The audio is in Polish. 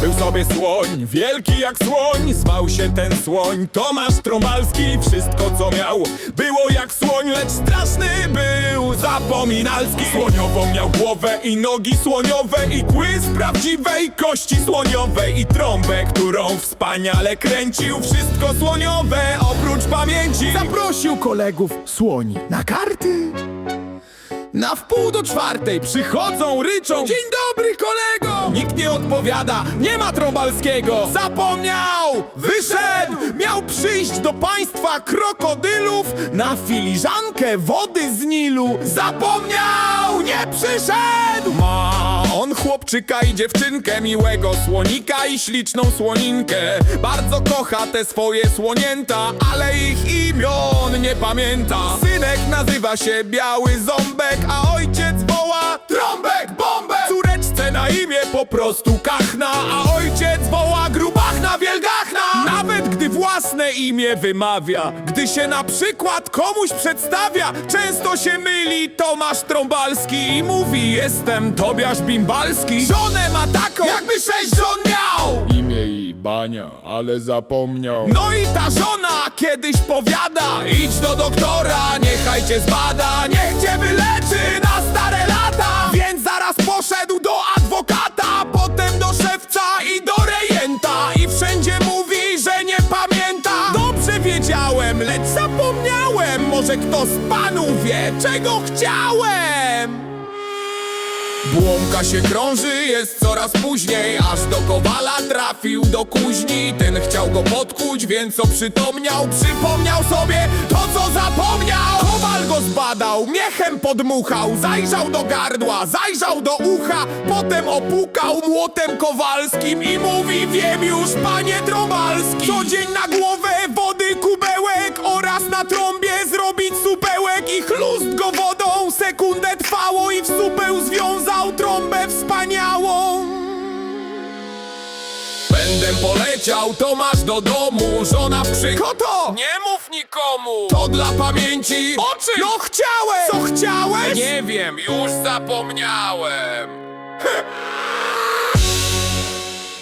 Był sobie słoń, wielki jak słoń Zwał się ten słoń. Tomasz Trąbalski Wszystko co miał było jak słoń Lecz straszny był zapominalski. Słoniową miał głowę i nogi słoniowe I kły z prawdziwej kości słoniowej I trąbę, którą wspaniale kręcił. Wszystko słoniowe oprócz pamięci. Zaprosił kolegów słoni na karty. Na wpół do czwartej przychodzą, ryczą. Dzień dobry kolego! Nikt nie odpowiada, nie ma Trąbalskiego Zapomniał! Wyszedł! Miał przyjść do państwa krokodylów Na filiżankę wody z Nilu Zapomniał! Nie przyszedł! Ma on chłopczyka i dziewczynkę Miłego słonika i śliczną słoninkę Bardzo kocha te swoje słonięta Ale ich imion nie pamięta Synek nazywa się Biały Ząbek A ojciec po prostu Kachna A ojciec woła Grubachna Wielgachna. Nawet gdy własne imię wymawia Gdy się na przykład komuś przedstawia Często się myli Tomasz Trąbalski I mówi jestem Tobiasz Bimbalski Żonę ma taką jakby sześć żon miał. Imię i bania, ale zapomniał. no i ta żona kiedyś powiada Idź do doktora, niechaj cię zbada Niech cię wyleczy wiedziałem, lecz zapomniałem. Może kto z panów wie, czego chciałem. Błąka się krąży, jest coraz później. Aż do Kowala trafił do kuźni. Ten chciał go podkuć, więc oprzytomniał. Przypomniał sobie to, co zapomniał. Kowal go zbadał, miechem podmuchał. Zajrzał do gardła, zajrzał do ucha. Potem opukał młotem kowalskim I mówi, wiem już, panie Trąbalski I w supeł związał trąbę wspaniałą Pędem poleciał Tomasz do domu Żona w krzyk Koto! Nie mów nikomu! To dla pamięci Oczy! No chciałem! Co chciałeś? Nie wiem, już zapomniałem